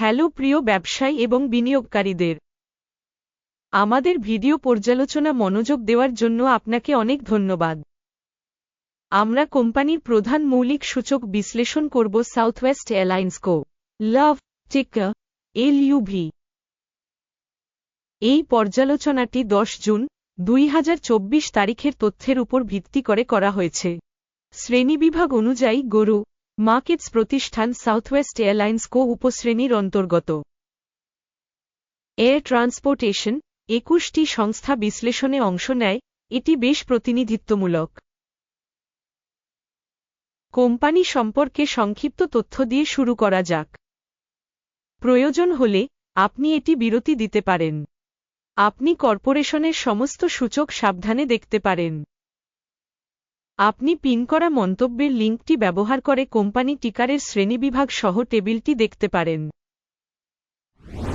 Hello প্রিয় ব্যবসায়ী এবং বিনিয়োগকারীদের। আমাদের ভিডিও পর্যালোচনা মনোযোগ দেওয়ার জন্য আপনাকে অনেক ধন্যবাদ। আমরা কোম্পানির প্রধান মৌলিক সূচক বিশ্লেষণ করব সাউথওয়েস্ট এয়ারলাইন্স কো লাভ, টিকা এল এই পর্যালোচনাটি দশ জুন, দুই হাজার চব্বিশ তারিখের তথ্যের উপর ভিত্তি করে করা হয়েছে। শ্রেণীবিভাগ অনুযায়ী গরু মার্কেটস প্রতিষ্ঠান সাউথওয়েস্ট এয়ারলাইন্স কো উপশ্রেণীর অন্তর্গত। এয়ার ট্রান্সপোর্টেশন, একুশটি সংস্থা বিশ্লেষণে অংশ নেয়, এটি বেশ প্রতিনিধিত্বমূলক। কোম্পানি সম্পর্কে সংক্ষিপ্ত তথ্য দিয়ে শুরু করা যাক। প্রয়োজন হলে, আপনি এটি বিরতি দিতে পারেন। আপনি কর্পোরেশনের সমস্ত সূচক সাবধানে দেখতে পারেন। আপনি পিন করা মন্তব্যের লিঙ্কটি ব্যবহার করে কোম্পানি টিকারের শ্রেণীবিভাগ সহ টেবিলটি দেখতে পারেন।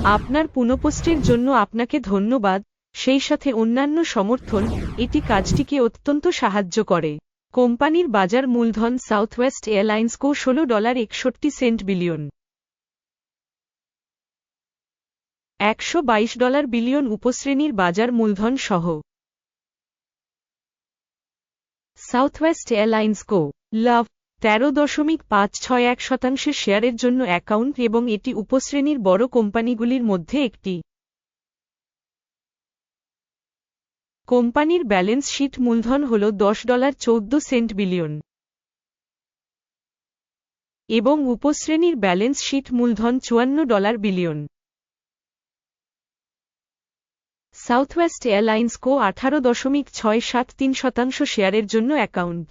আপনার পুনঃপোস্টের জন্য আপনাকে ধন্যবাদ, সেই সাথে অন্যান্য সমর্থন, এটি কাজটিকে অত্যন্ত সাহায্য করে। কোম্পানির বাজার মূলধন সাউথওয়েস্ট এয়ারলাইন্স কো ষোলো ডলার একষট্টি সেন্ট বিলিয়ন। একশো বাইশ ডলার বিলিয়ন উপশ্রেণীর বাজার মূলধন সহ। সাউথওয়েস্ট এয়ারলাইন্স কো লাভ তেরো দশমিক পাঁচ ছয় এক শতাংশের শেয়ারের জন্য অ্যাকাউন্ট এবং এটি উপশ্রেণীর বড় কোম্পানিগুলির মধ্যে একটি। কোম্পানির ব্যালেন্স শিট মূলধন হল দশ ডলার চৌদ্দ সেন্ট বিলিয়ন। এবং উপশ্রেণীর ব্যালেন্স শিট মূলধন চুয়ান্ন dollar billion. Southwest airlines co আঠারো দশমিক ছয় সাত তিন শতাংশ শেয়ারের জন্য অ্যাকাউন্ট।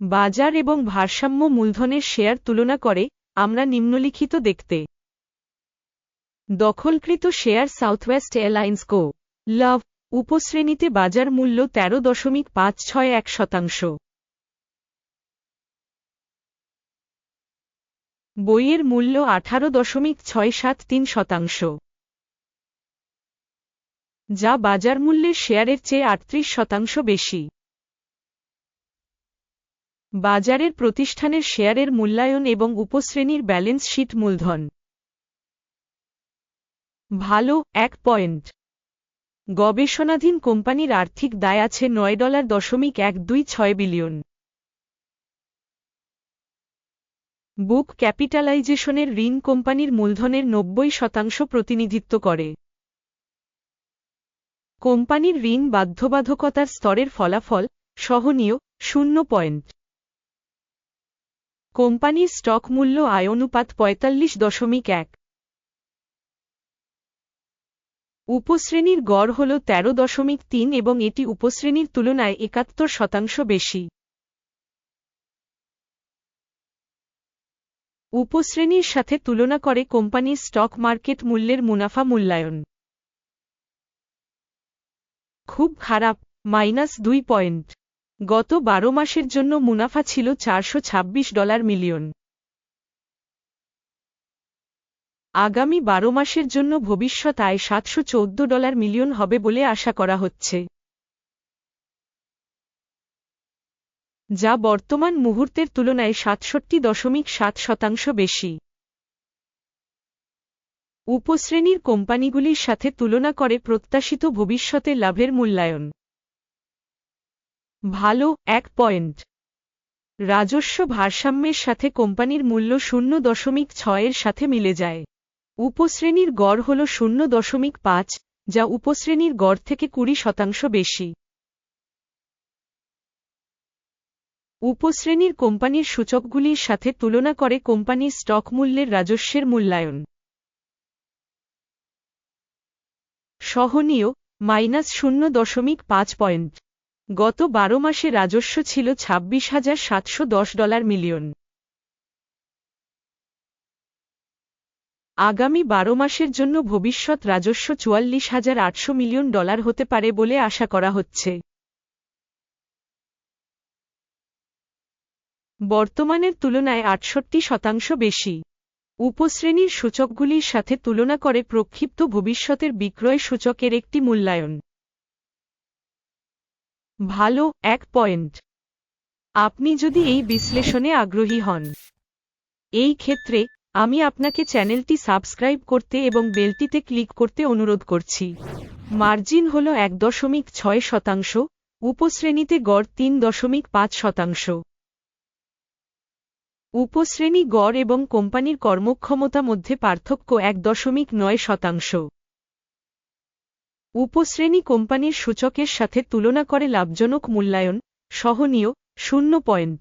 বাজার এবং ভারসাম্য মূলধনের শেয়ার তুলনা করে আমরা নিম্নলিখিত দেখতে। দখলকৃত শেয়ার সাউথওয়েস্ট এয়ারলাইন্স কো। লাভ, উপশ্রেণীতে বাজার মূল্য তেরো দশমিক পাঁচ ছয় এক শতাংশ। বইয়ের মূল্য আঠারো দশমিক ছয় সাত তিন শতাংশ। যা বাজার মূল্যের শেয়ারের চেয়ে আটত্রিশ শতাংশ বেশি। বাজারের প্রতিষ্ঠানের শেয়ারের মূল্যায়ন এবং উপশ্রেণীর ব্যালেন্স শীট মূলধন। ভালো, এক পয়েন্ট। গবেষণাধীন কোম্পানির আর্থিক দায় আছে নয় ডলার দশমিক এক দুই ছয় বিলিয়ন। বুক ক্যাপিটালাইজেশনের ঋণ কোম্পানির মূলধনের নব্বই শতাংশ প্রতিনিধিত্ব করে। কোম্পানির ঋণ বাধ্যবাধকতার স্তরের ফলাফল সহনীয় শূন্য পয়েন্ট। কোম্পানির স্টক মূল্য আয় অনুপাত পঁয়তাল্লিশ দশমিক এক। উপশ্রেণীর গড় হল তেরো দশমিক তিন এবং এটি উপশ্রেণীর তুলনায় একাত্তর শতাংশ বেশি। উপশ্রেণীর সাথে তুলনা করে কোম্পানির স্টক মার্কেট মূল্যের মুনাফা মূল্যায়ন। খুব খারাপ, মাইনাস দুই পয়েন্ট। গত বারো মাসের জন্য মুনাফা ছিল চারশো ছাব্বিশ ডলার মিলিয়ন। আগামী বারো মাসের জন্য ভবিষ্যৎ আয় সাতশো চৌদ্দ ডলার মিলিয়ন হবে বলে আশা করা হচ্ছে। যা বর্তমান মুহূর্তের তুলনায় সাতষট্টি দশমিক সাত শতাংশ বেশি। উপশ্রেণীর কোম্পানিগুলির সাথে তুলনা করে প্রত্যাশিত ভবিষ্যতে লাভের মূল্যায়ন। ভালো, এক পয়েন্ট। রাজস্ব ভারসাম্যের সাথে কোম্পানির মূল্য শূন্য দশমিক ছয়ের সাথে মিলে যায়। উপশ্রেণীর গড় হল শূন্য দশমিক পাঁচ, যা উপশ্রেণীর গড় থেকে কুড়ি শতাংশ বেশি। উপশ্রেণীর কোম্পানির সূচকগুলির সাথে তুলনা করে কোম্পানির স্টক মূল্যের রাজস্বের মূল্যায়ন। সহনীয়, মাইনাস শূন্য দশমিক পাঁচ পয়েন্ট। গত বারো মাসে রাজস্ব ছিল ছাব্বিশ হাজার সাতশো দশ ডলার মিলিয়ন। আগামী বারো মাসের জন্য ভবিষ্যৎ রাজস্ব চুয়াল্লিশ হাজার আটশো মিলিয়ন ডলার হতে পারে বলে আশা করা হচ্ছে। বর্তমানের তুলনায় আটষট্টি শতাংশ বেশি। উপশ্রেণীর সূচকগুলির সাথে তুলনা করে প্রক্ষিপ্ত ভবিষ্যতের বিক্রয় সূচকের একটি মূল্যায়ন। ভালো, এক পয়েন্ট। আপনি যদি এই বিশ্লেষণে আগ্রহী হন, এই ক্ষেত্রে আমি আপনাকে চ্যানেলটি সাবস্ক্রাইব করতে এবং বেলটিতে ক্লিক করতে অনুরোধ করছি। মার্জিন হল এক দশমিক ছয় শতাংশ, উপশ্রেণীতে গড় তিন দশমিক পাঁচ শতাংশ। উপশ্রেণী গড় এবং কোম্পানির কর্মক্ষমতা মধ্যে পার্থক্য এক দশমিক নয় শতাংশ। উপশ্রেণী কোম্পানির সূচকের সাথে তুলনা করে লাভজনক মূল্যায়ন, সহনীয়, শূন্য পয়েন্ট।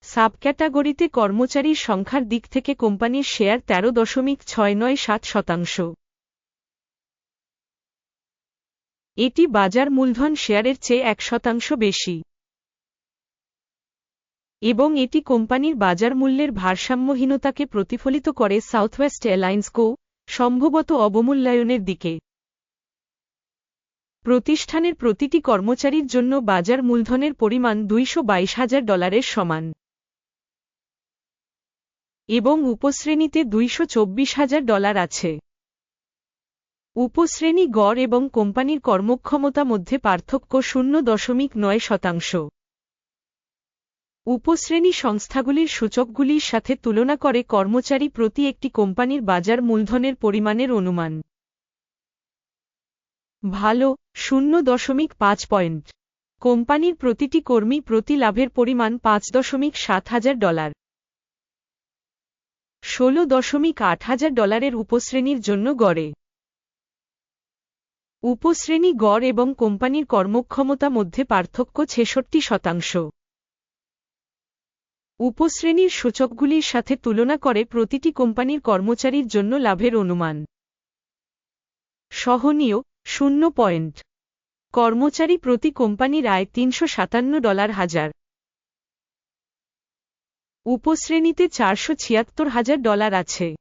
সাবক্যাটাগরিতে কর্মচারীর সংখ্যার দিক থেকে কোম্পানির শেয়ার তেরো দশমিক ছয় নয় সাত শতাংশ। এটি বাজার মূলধন শেয়ারের চেয়ে এক শতাংশ বেশি। এবং এটি কোম্পানির বাজার মূল্যের ভারসাম্যহীনতাকে প্রতিফলিত করে সাউথওয়েস্ট এয়ারলাইন্স কো সম্ভবত অবমূল্যায়নের দিকে। প্রতিষ্ঠানের প্রতিটি কর্মচারীর জন্য বাজার মূলধনের পরিমাণ দুইশো হাজার ডলারের সমান। এবং উপশ্রেণীতে দুইশো হাজার ডলার আছে। উপশ্রেণী গড় এবং কোম্পানির কর্মক্ষমতা মধ্যে পার্থক্য শূন্য দশমিক নয় শতাংশ। উপশ্রেণী সংস্থাগুলির সূচকগুলির সাথে তুলনা করে কর্মচারী প্রতি একটি কোম্পানির বাজার মূলধনের পরিমাণের অনুমান। ভালো, শূন্য দশমিক পাঁচ পয়েন্ট। কোম্পানির প্রতিটি কর্মী প্রতি লাভের পরিমাণ পাঁচ দশমিক সাত হাজার ডলার। ষোলো দশমিক আট হাজার ডলারের উপশ্রেণীর জন্য গড়ে। উপশ্রেণী গড় এবং কোম্পানির কর্মক্ষমতা মধ্যে পার্থক্য ছেষট্টি শতাংশ। উপশ্রেণীর সূচকগুলির সাথে তুলনা করে প্রতিটি কোম্পানির কর্মচারীর জন্য লাভের অনুমান। সহনীয়, শূন্য পয়েন্ট। কর্মচারী প্রতি কোম্পানির আয় তিনশো সাতান্ন ডলার হাজার। উপশ্রেণীতে চারশো ছিয়াত্তর হাজার ডলার আছে।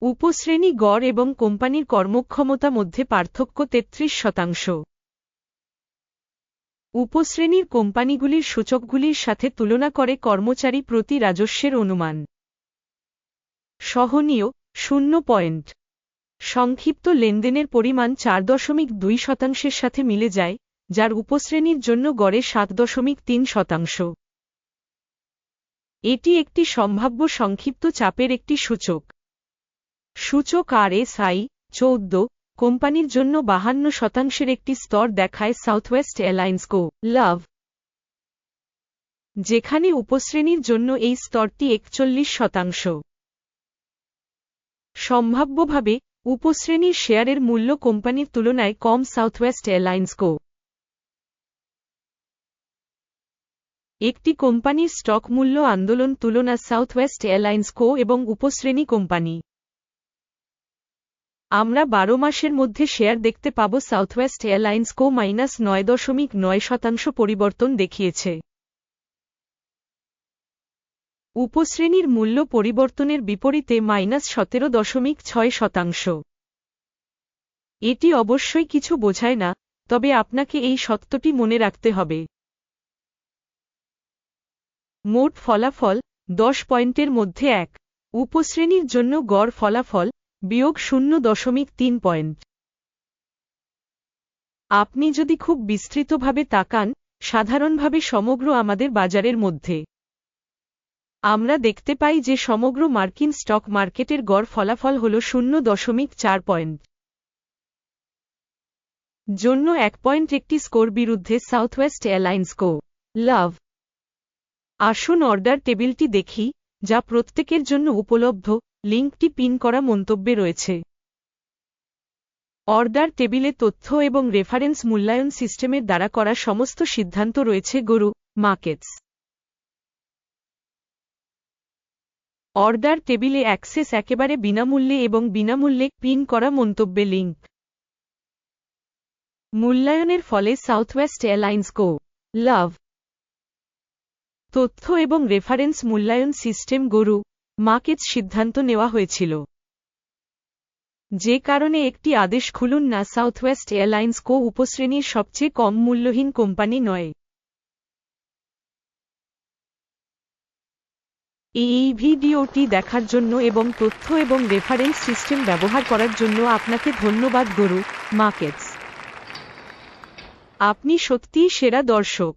উপশ্রেণী গড় এবং কোম্পানির কর্মক্ষমতা মধ্যে পার্থক্য তেত্রিশ শতাংশ। উপশ্রেণীর কোম্পানিগুলির সূচকগুলির সাথে তুলনা করে কর্মচারী প্রতি রাজস্বের অনুমান। সহনীয়, শূন্য পয়েন্ট। সংক্ষিপ্ত লেনদেনের পরিমাণ চার দশমিক দুই শতাংশের সাথে মিলে যায়, যার উপশ্রেণীর জন্য গড়ে সাত দশমিক তিন শতাংশ। এটি একটি সম্ভাব্য সংক্ষিপ্ত চাপের একটি সূচক। সূচক আর এস আই চৌদ্দ কোম্পানির জন্য বাহান্ন শতাংশের একটি স্তর দেখায় সাউথওয়েস্ট এয়ারলাইন্স কো লাভ। যেখানে উপশ্রেণীর জন্য এই স্তরটি একচল্লিশ শতাংশ। সম্ভাব্যভাবে, উপশ্রেণীর শেয়ারের মূল্য কোম্পানির তুলনায় কম সাউথওয়েস্ট এয়ারলাইন্স কো একটি কোম্পানির স্টক মূল্য আন্দোলন তুলনা সাউথওয়েস্ট এয়ারলাইন্স কো এবং উপশ্রেণী কোম্পানি। আমরা বারো মাসের মধ্যে শেয়ার দেখতে পাব সাউথওয়েস্ট এয়ারলাইন্স কো মাইনাস নয় দশমিক নয় শতাংশ পরিবর্তন দেখিয়েছে। উপশ্রেণীর মূল্য পরিবর্তনের বিপরীতে মাইনাস সতেরো দশমিক ছয় শতাংশ। এটি অবশ্যই কিছু বোঝায় না, তবে আপনাকে এই সত্যটি মনে রাখতে হবে। মোট ফলাফল দশ পয়েন্টের মধ্যে এক। উপশ্রেণীর জন্য গড় ফলাফল বিয়োগ শূন্য দশমিক তিন পয়েন্ট। আপনি যদি খুব বিস্তৃতভাবে তাকান, সাধারণভাবে সমগ্র আমাদের বাজারের মধ্যে। আমরা দেখতে পাই যে সমগ্র মার্কিন স্টক মার্কেটের গড় ফলাফল হল শূন্য দশমিক চার পয়েন্ট। জন্য এক পয়েন্ট একটি স্কোর বিরুদ্ধে সাউথওয়েস্ট এয়ারলাইন্স কো লাভ। আসুন অর্ডার টেবিলটি দেখি, যা প্রত্যেকের জন্য উপলব্ধ। লিঙ্কটি পিন করা মন্তব্যে রয়েছে। অর্ডার টেবিলে তথ্য এবং রেফারেন্স মূল্যায়ন সিস্টেমের দ্বারা করা সমস্ত সিদ্ধান্ত রয়েছে গরু মার্কেটস। অর্ডার টেবিলে অ্যাক্সেস একেবারে বিনামূল্যে এবং বিনামূল্যে পিন করা মন্তব্যে লিঙ্ক। মূল্যায়নের ফলে সাউথওয়েস্ট এয়ারলাইন্স কো লাভ। তথ্য এবং রেফারেন্স মূল্যায়ন সিস্টেম গরু মার্কেটস সিদ্ধান্ত নেওয়া হয়েছিল। যে কারণে একটি আদেশ খুলুন না সাউথওয়েস্ট এয়ারলাইন্স কো উপশ্রেণীর সবচেয়ে কম মূল্যহীন কোম্পানি নয়। এই ভিডিওটি দেখার জন্য এবং তথ্য এবং রেফারেন্স সিস্টেম ব্যবহার করার জন্য আপনাকে ধন্যবাদ, গরু মার্কেটস আপনি সত্যিই সেরা দর্শক।